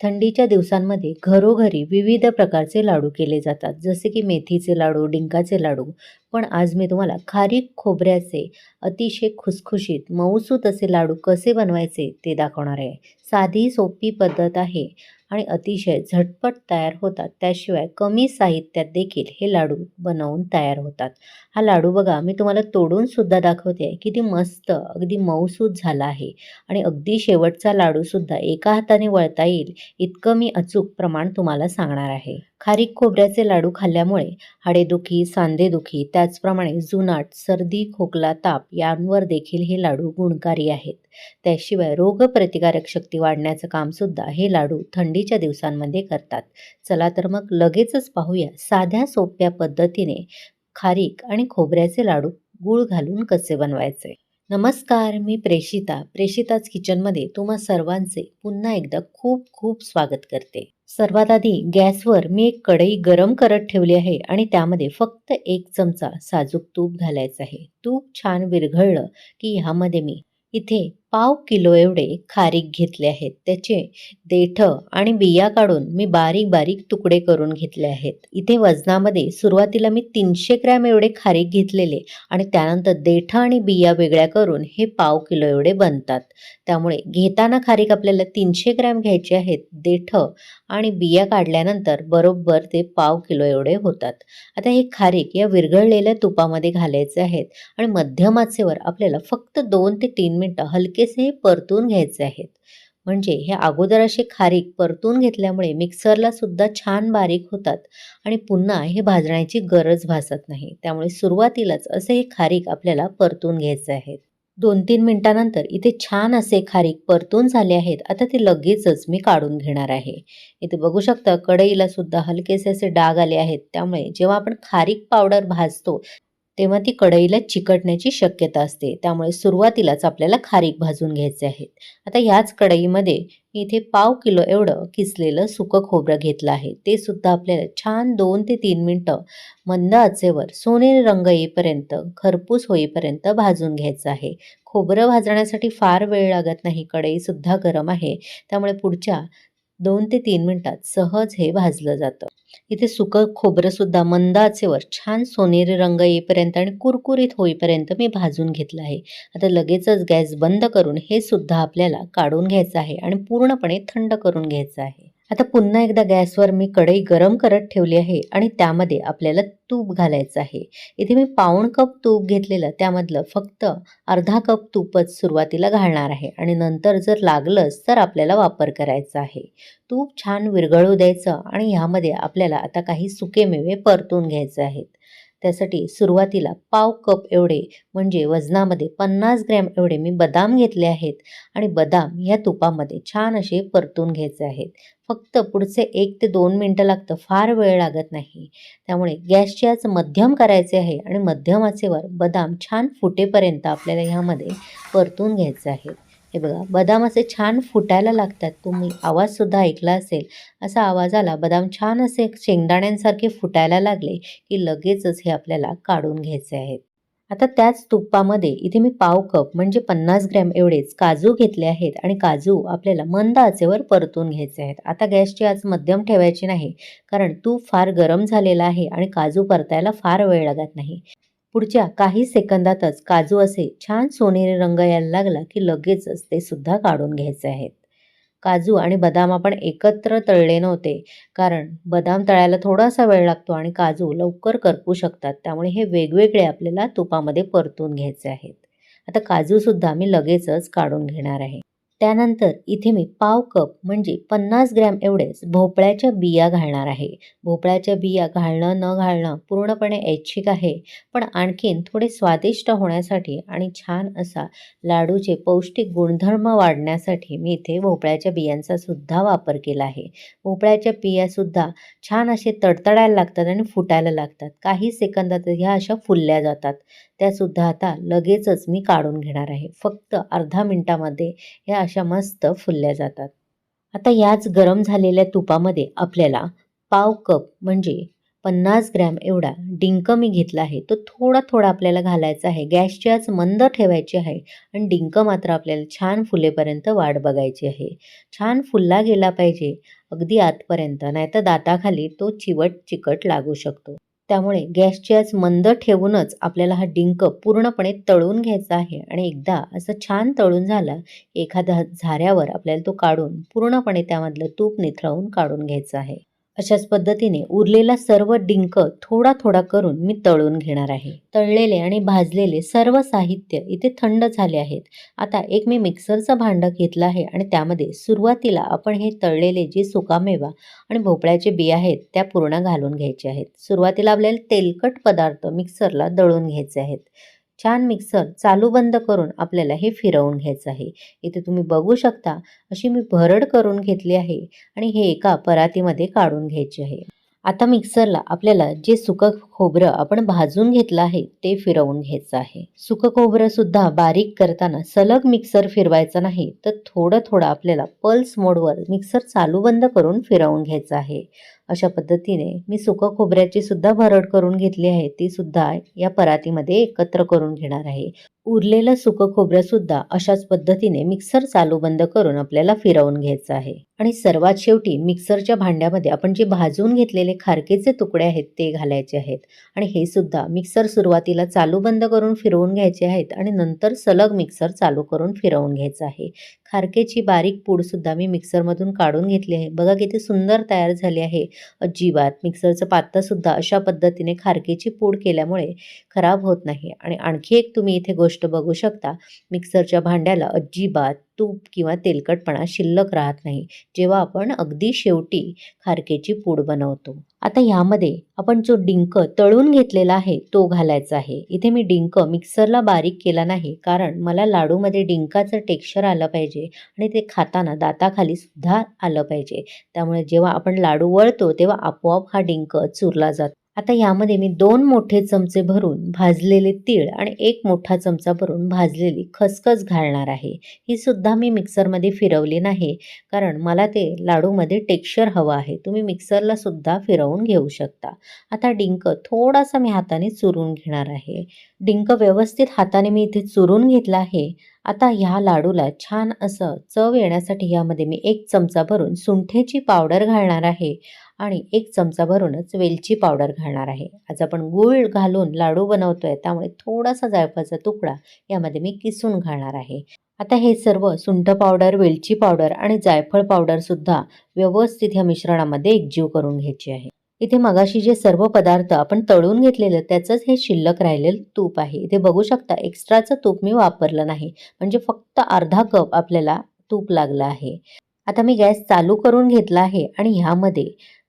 थंडीच्या दिवसांमध्ये घरोघरी विविध प्रकारचे लाडू केले जातात. जसे की मेथीचे लाडू डिंकाचे लाडू पण आज मी तुम्हाला खारीक खोबऱ्याचे अतिशय खुसखुशीत मऊसूत असे लाडू कसे बनवायचे ते दाखवणार आहे. साधी सोपी पद्धत आहे आणि अतिशय झटपट तयार होतात. त्याशिवाय कमी साहित्यात देखील हे लाडू बनवून तयार होतात. हा लाडू बघा मी तुम्हाला तोडूनसुद्धा दाखवते आहे किती मस्त अगदी मऊसूत झाला आहे आणि अगदी शेवटचा लाडूसुद्धा एका हाताने वळता येईल इतकं मी अचूक प्रमाण तुम्हाला सांगणार आहे. खारीक खोबऱ्याचे लाडू खाल्ल्यामुळे हाडेदुखी सांधेदुखी त्याचप्रमाणे जुनाट सर्दी खोकला ताप यांवर देखील हे लाडू गुणकारी आहेत. त्याशिवाय रोगप्रतिकारक शक्ती वाढण्याचं कामसुद्धा हे लाडू थंडीच्या दिवसांमध्ये करतात. चला तर मग लगेचच पाहूया साध्या सोप्या पद्धतीने खारीक आणि खोबऱ्याचे लाडू गूळ घालून कसे बनवायचे. नमस्कार मी प्रेषिता प्रेषिताच किचनमध्ये तुम्हा सर्वांचे पुन्हा एकदा खूप खूप स्वागत करते. सर्वात आधी गॅसवर मी एक कढई गरम करत ठेवली आहे आणि त्यामध्ये फक्त एक चमचा साजूक तूप घालायचं आहे. तूप छान विरघळलं की ह्यामध्ये मी इथे पाव किलो एवढे खारीक घेतले आहेत. त्याचे देठ आणि बिया काढून मी बारीक बारीक तुकडे करून घेतले आहेत. इथे वजनामध्ये सुरुवातीला मी तीनशे ग्रॅम एवढे खारीक घेतलेले आणि त्यानंतर देठ आणि बिया वेगळ्या करून हे पाव किलो एवढे बनतात. त्यामुळे घेताना खारीक आपल्याला तीनशे ग्रॅम घ्यायचे आहेत. देठ आणि बिया काढल्यानंतर बरोबर ते पाव किलो एवढे होतात. आता हे खारीक या विरघळलेल्या तुपामध्ये घालायचे आहेत आणि मध्यम आचेवर आपल्याला फक्त दोन ते तीन मिनटं हलकेसे परतून घ्यायचे आहेत. म्हणजे हे अगोदर असे खारीक परतून घेतल्यामुळे मिक्सरला सुद्धा छान बारीक होतात आणि पुन्हा हे भाजण्याची गरज भासत नाही. त्यामुळे सुरुवातीलाच असे हे खारीक आपल्याला परतून घ्यायचे आहेत. दोन तीन मिनिटानंतर इथे छान असे खारीक परतून झाले आहेत. आता ते लगेचच मी काढून घेणार आहे. इथे बघू शकता कढईला सुद्धा हलकेसे असे डाग आले आहेत. त्यामुळे जेव्हा आपण खारीक पावडर भाजतो तेव्हा ती कढईला चिकटण्याची शक्यता असते. त्यामुळे सुरुवातीलाच आपल्याला खारीक भाजून घ्यायचे आहेत. आता ह्याच कढईमध्ये मी इथे पाव किलो एवढं किसलेलं सुकं खोबरं घेतलं आहे. ते सुद्धा आपल्याला छान दोन ते तीन मिनटं मंद आचेवर सोनेरी रंग येईपर्यंत खरपूस होईपर्यंत भाजून घ्यायचं आहे. खोबरं भाजण्यासाठी फार वेळ लागत नाही. कढईसुद्धा गरम आहे. त्यामुळे पुढच्या दोन ते तीन मिनिटात सहज हे भाजलं जातं. इथे सुकं खोबरंसुद्धा मंद आचेवर छान सोनेरी रंग येईपर्यंत आणि कुरकुरीत होईपर्यंत मी भाजून घेतलं आहे. आता लगेचच गॅस बंद करून हे सुद्धा आपल्याला काढून घ्यायचं आहे आणि पूर्णपणे थंड करून घ्यायचं आहे. आता पुन्हा एकदा गॅसवर मी कढई गरम करत ठेवली आहे आणि त्यामध्ये आपल्याला तूप घालायचं आहे. इथे मी पाऊण कप तूप घेतलेलं त्यामधलं फक्त अर्धा कप तूपच सुरुवातीला घालणार आहे आणि नंतर जर लागलंच तर आपल्याला वापर करायचा आहे. तूप छान विरघळू द्यायचं आणि ह्यामध्ये आपल्याला आता काही सुके मेवे परतून घ्यायचे आहेत. त्यासाठी सुरुवातीला पाव कप एवढे म्हणजे वजनामध्ये पन्नास ग्रॅम एवढे मी बदाम घेतले आहेत. आणि बदाम या तुपामध्ये छान असे परतून घ्यायचे आहेत. फक्त पुढचे एक ते दोन मिनटं लागतं फार वेळ लागत नाही. त्यामुळे गॅसची आज मध्यम करायचे आहे आणि मध्यम आचेवर बदाम छान फुटेपर्यंत आपल्याला ह्यामध्ये परतून घ्यायचं आहे हे बघा बदाम असे छान फुटायला लागतात. तुम्ही आवाजसुद्धा ऐकला असेल. असा आवाज आला बदाम छान असे शेंगदाण्यांसारखे फुटायला लागले की लगेचच हे आपल्याला काढून घ्यायचे आहेत. आता त्याच तुपामध्ये इथे मी पाव कप म्हणजे पन्नास ग्रॅम एवढेच काजू घेतले आहेत आणि काजू आपल्याला मंद आचेवर परतून घ्यायचे आहेत. आता गॅसची आज मध्यम ठेवायची नाही कारण तूप फार गरम झालेला आहे आणि काजू परतायला फार वेळ लागत नाही. पुढच्या काही सेकंदातच काजू असे छान सोनेरी रंग यायला लागला की लगेचच ते सुद्धा काढून घ्यायचे आहेत. काजू आणि बदाम आपण एकत्र तळले नव्हते कारण बदाम तळायला थोडासा वेळ लागतो आणि काजू लवकर करपू शकतात त्यामुळे हे वेगवेगळे आपल्याला तुपामध्ये परतून घ्यायचे आहेत. आता काजूसुद्धा मी लगेचच काढून घेणार आहे. त्यानंतर इथे मी पाव कप म्हणजे पन्नास ग्रॅम एवढेच भोपळ्याच्या बिया घालणार आहे. भोपळ्याच्या बिया घालणं न घालणं पूर्णपणे ऐच्छिक आहे पण आणखीन थोडे स्वादिष्ट होण्यासाठी आणि छान असा लाडूचे पौष्टिक गुणधर्म वाढण्यासाठी मी इथे भोपळ्याच्या बियांचा सुद्धा वापर केला आहे. भोपळ्याच्या बियासुद्धा छान असे तडतडायला लागतात आणि फुटायला लागतात. काही सेकंदात ह्या अशा फुलल्या जातात. त्यासुद्धा आता लगेचच मी काढून घेणार आहे. फक्त अर्धा मिनटामध्ये ह्या अशा मस्त फुलल्या जातात. आता याच गरम झालेल्या तुपामध्ये आपल्याला पाव कप म्हणजे पन्नास ग्रॅम एवढा डिंक मी घेतला आहे. तो थोडा थोडा आपल्याला घालायचा आहे. गॅसची आज मंद ठेवायची आहे आणि डिंक मात्र आपल्याला छान फुलेपर्यंत वाट बघायची आहे. छान फुलला गेला पाहिजे अगदी आतपर्यंत. नाहीतर दाताखाली तो चिवट चिकट लागू शकतो. त्यामुळे गॅसची आज मंद ठेवूनच आपल्याला हा डिंक पूर्णपणे तळून घ्यायचा आहे. आणि एकदा असं छान तळून झालं एखाद्या झाऱ्यावर आपल्याला तो काढून पूर्णपणे त्यामधलं तूप निथळवून काढून घ्यायचं आहे. अशाच पद्धतीने उरलेला सर्व डिंक थोडा थोडा करून मी तळून घेणार आहे. तळलेले आणि भाजलेले सर्व साहित्य इथे थंड झाले आहेत. आता एक मी मिक्सरचं भांडं घेतलं आहे आणि त्यामध्ये सुरुवातीला आपण हे तळलेले जे सुकामेवा आणि भोपळ्याचे बी आहेत त्या पूर्ण घालून घ्यायचे आहेत. सुरुवातीला आपल्याला तेलकट पदार्थ मिक्सरला दळून घ्यायचे आहेत. छान मिक्सर चालू बंद करून आपल्याला हे फिरवून घ्यायचं आहे. इथे तुम्ही बघू शकता अशी मी भरड करून घेतली आहे आणि हे एका परातीमध्ये काढून घ्यायचे आहे. आता मिक्सरला आपल्याला जे सुकं खोबरं आपण भाजून घेतलं आहे ते फिरवून घ्यायचं आहे. सुकं खोबरं सुद्धा बारीक करताना सलग मिक्सर फिरवायचं नाही तर थोडं थोडं आपल्याला पल्स मोडवर मिक्सर चालू बंद करून फिरवून घ्यायचं आहे. अशा पद्धतीने मी सुकं खोबऱ्याची सुद्धा भरड करून घेतली आहे. ती सुद्धा या परातीमध्ये एकत्र करून घेणार आहे. उरलेलं सुकं खोबरंसुद्धा अशाच पद्धतीने मिक्सर चालू बंद करून आपल्याला फिरवून घ्यायचं आहे. आणि सर्वात शेवटी मिक्सरच्या भांड्यामध्ये आपण जे भाजून घेतलेले खारकेचे तुकडे आहेत ते घालायचे आहेत. आणि हे सुद्धा मिक्सर सुरुवातीला चालू बंद करून फिरवून घ्यायचे आहेत आणि नंतर सलग मिक्सर चालू करून फिरवून घ्यायचं आहे. खारकेची बारीक पूडसुद्धा मी मिक्सरमधून काढून घेतली आहे. बघा किती सुंदर तयार झाली आहे. अजिबात मिक्सरचं पात्तासुद्धा अशा पद्धतीने खारकेची पूड केल्यामुळे खराब होत नाही. आणि आणखी एक तुम्ही इथे गोष्ट बघू शकता. मिक्सरच्या भांड्याला अजिबात तूप किंवा तेलकटपणा शिल्लक राहत नाही जेव्हा आपण अगदी शेवटी खारकेची पूड बनवतो. आता ह्यामध्ये आपण जो डिंक तळून घेतलेला आहे तो घालायचा आहे. इथे मी डिंक मिक्सरला बारीक केला नाही कारण मला लाडूमध्ये डिंकाचं टेक्स्चर आलं पाहिजे आणि ते खाताना दाताखाली सुद्धा आलं पाहिजे. त्यामुळे जेव्हा आपण लाडू वळतो तेव्हा आपोआप हा डिंक चुरला जातो. आता यामध्ये मी दोन मोठे चमचे भरून भाजलेले तीळ आणि एक मोठा चमचा भरून भाजलेली खसखस घालणार आहे. ही सुद्धा मी मिक्सरमध्ये फिरवली नाही कारण मला ते लाडूमध्ये टेक्स्चर हवं आहे. तुम्ही मिक्सरला सुद्धा फिरवून घेऊ शकता. आता डिंक थोडासा मी हाताने चुरून घेणार आहे. डिंक व्यवस्थित हाताने मी इथे चुरून घेतला आहे. आता ह्या लाडूला छान असं चव येण्यासाठी यामध्ये मी एक चमचा भरून सुंठेची पावडर घालणार आहे. आणि एक चमचा भरूनच वेलची पावडर घालणार आहे. आज आपण गूळ घालून लाडू बनवतोय त्यामुळे थोडासा जायफळाचा तुकडा यामध्ये मी किसून घालणार आहे. आता हे सर्व सुंठ पावडर वेलची पावडर आणि जायफळ पावडरसुद्धा व्यवस्थित ह्या मिश्रणामध्ये एकजीव करून घ्यायची आहे. इथे मगाशी जे सर्व पदार्थ आपण तळून घेतलेलं त्याचंच हे शिल्लक राहिलेलं तूप आहे. इथे बघू शकता एक्स्ट्राचं तूप मी वापरलं नाही. म्हणजे फक्त अर्धा कप आपल्याला तूप लागलं आहे. आता मी गॅस चालू करून घेतला आहे आणि ह्यामध्ये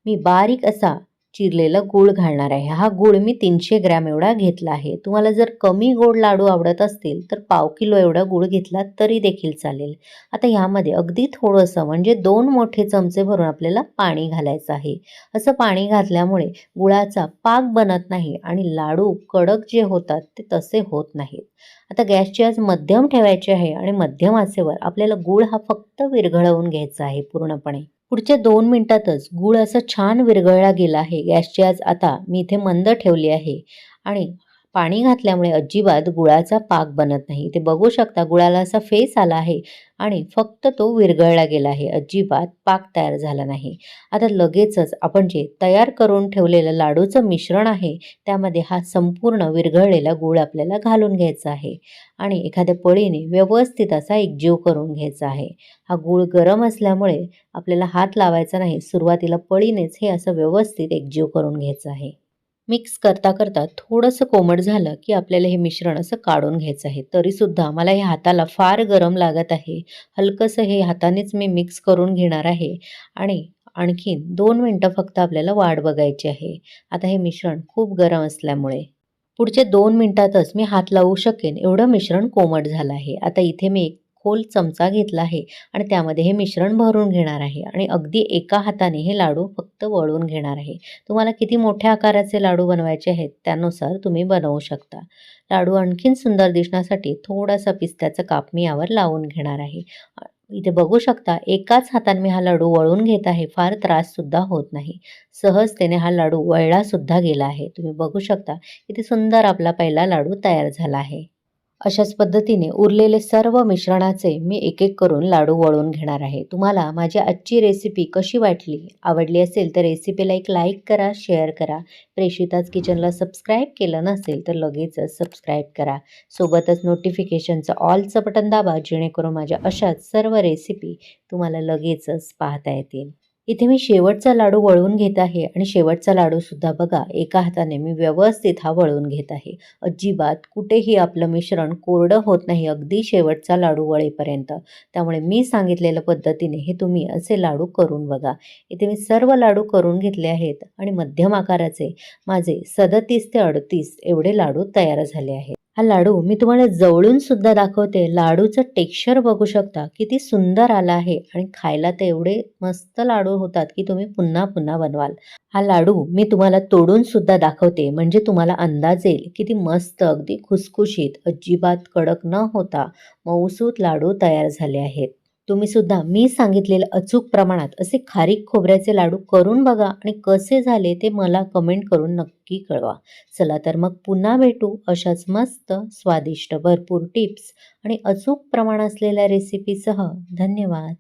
मी बारीक असा चिरलेला गूळ घालणार आहे. हा गूळ मी तीनशे ग्रॅम एवढा घेतला आहे. तुम्हाला जर कमी गोड लाडू आवडत असतील तर पाव किलो एवढा गूळ घेतला तरी देखील चालेल. आता ह्यामध्ये अगदी थोडंसं म्हणजे दोन मोठे चमचे भरून आपल्याला पाणी घालायचं आहे. असं पाणी घातल्यामुळे गुळाचा पाक बनत नाही आणि लाडू कडक जे होतात ते तसे होत नाहीत. आता गॅसची आज मध्यम ठेवायची आहे आणि मध्यम आचेवर आपल्याला गूळ हा फक्त विरघळवून घ्यायचा आहे पूर्णपणे. पुढच्या दोन मिनिटातच गूळ असं छान विरघळला गेला आहे. गॅसची आज आता मी इथे मंद ठेवली आहे. आणि पाणी घातल्यामुळे अजिबात गुळाचा पाक बनत नाही. ते बघू शकता गुळाला असा फेस आला आहे आणि फक्त तो विरघळला गेला आहे. अजिबात पाक तयार झाला नाही. आता लगेचच आपण जे तयार करून ठेवलेलं लाडूचं मिश्रण आहे त्यामध्ये हा संपूर्ण विरघळलेला गूळ आपल्याला घालून घ्यायचा आहे आणि एखाद्या पळीने व्यवस्थित असा एकजीव करून घ्यायचा आहे. हा गूळ गरम असल्यामुळे आपल्याला हात लावायचा नाही. सुरुवातीला पळीनेच हे असं व्यवस्थित एकजीव करून घ्यायचं आहे. मिक्स करता करता थोडंसं कोमट झालं की आपल्याला हे मिश्रण असं काढून घ्यायचं आहे. तरीसुद्धा मला हे हाताला फार गरम लागत आहे. हलकंसं हे हातानेच मी मिक्स करून घेणार आहे. आणि आणखीन दोन मिनटं फक्त आपल्याला वाट बघायची आहे. आता हे मिश्रण खूप गरम असल्यामुळे. पुढचे दोन मिनटातच मी हात लावू शकेन. एवढं मिश्रण कोमट झालं आहे. आता इथे मी एक खोल चमचा घेतला आहे आणि त्यामध्ये हे मिश्रण भरून घेणार आहे आणि अगदी एका हाताने हे लाडू फक्त वळून घेणार आहे. तुम्हाला किती मोठ्या आकाराचे लाडू बनवायचे आहेत त्यानुसार तुम्ही बनवू शकता. लाडू आणखीन सुंदर दिसण्यासाठी थोडासा पिस्त्याचं काप मी यावर लावून घेणार आहे. इथे बघू शकता एकाच हाताने मी हा लाडू वळून घेत आहे फार त्राससुद्धा होत नाही. सहजतेने हा लाडू वळलासुद्धा गेला आहे. तुम्ही बघू शकता किती सुंदर आपला पहिला लाडू तयार झाला आहे. अशाच पद्धतीने उरलेले सर्व मिश्रणाचे मी एक एक करून लाडू वळून घेणार आहे. तुम्हाला माझी आजची रेसिपी कशी वाटली? आवडली असेल तर रेसिपीला एक लाईक करा शेअर करा. प्रेषिताच किचनला सबस्क्राईब केलं नसेल तर लगेचच सबस्क्राईब करा. सोबतच नोटिफिकेशनचं ऑलचं बटन दाबा जेणेकरून माझ्या अशाच सर्व रेसिपी तुम्हाला लगेचच पाहता येतील. इथे मी शेवटचा लाडू वळवून घेत आहे आणि शेवटचा लाडूसुद्धा बघा एका हाताने मी व्यवस्थित हा वळवून घेत आहे. अजिबात कुठेही आपलं मिश्रण कोरडं होत नाही अगदी शेवटचा लाडू वळेपर्यंत. त्यामुळे मी सांगितलेल्या पद्धतीने हे तुम्ही असे लाडू करून बघा. इथे मी सर्व लाडू करून घेतले आहेत आणि मध्यम आकाराचे माझे सदतीस ते अडतीस एवढे लाडू तयार झाले आहेत. हा लाडू मी तुम्हाला जवळून सुद्धा दाखवते. लाडूचं टेक्स्चर बघू शकता. किती सुंदर आला आहे. आणि खायला ते एवढे मस्त लाडू होतात की तुम्ही पुन्हा पुन्हा बनवाल. हा लाडू मी तुम्हाला तोडून सुद्धा दाखवते. म्हणजे तुम्हाला अंदाज येईल. किती मस्त अगदी खुसखुशीत अजिबात कडक न होता मऊसूत लाडू तयार झाले आहेत. तुम्ही सुद्धा मी सांगितलेलं अचूक प्रमाणात असे खारीक खोबऱ्याचे लाडू करून बघा आणि कसे झाले ते मला कमेंट करून नक्की कळवा. चला तर मग पुन्हा भेटू अशाच मस्त स्वादिष्ट भरपूर टिप्स आणि अचूक प्रमाण असलेल्या रेसिपीसह धन्यवाद.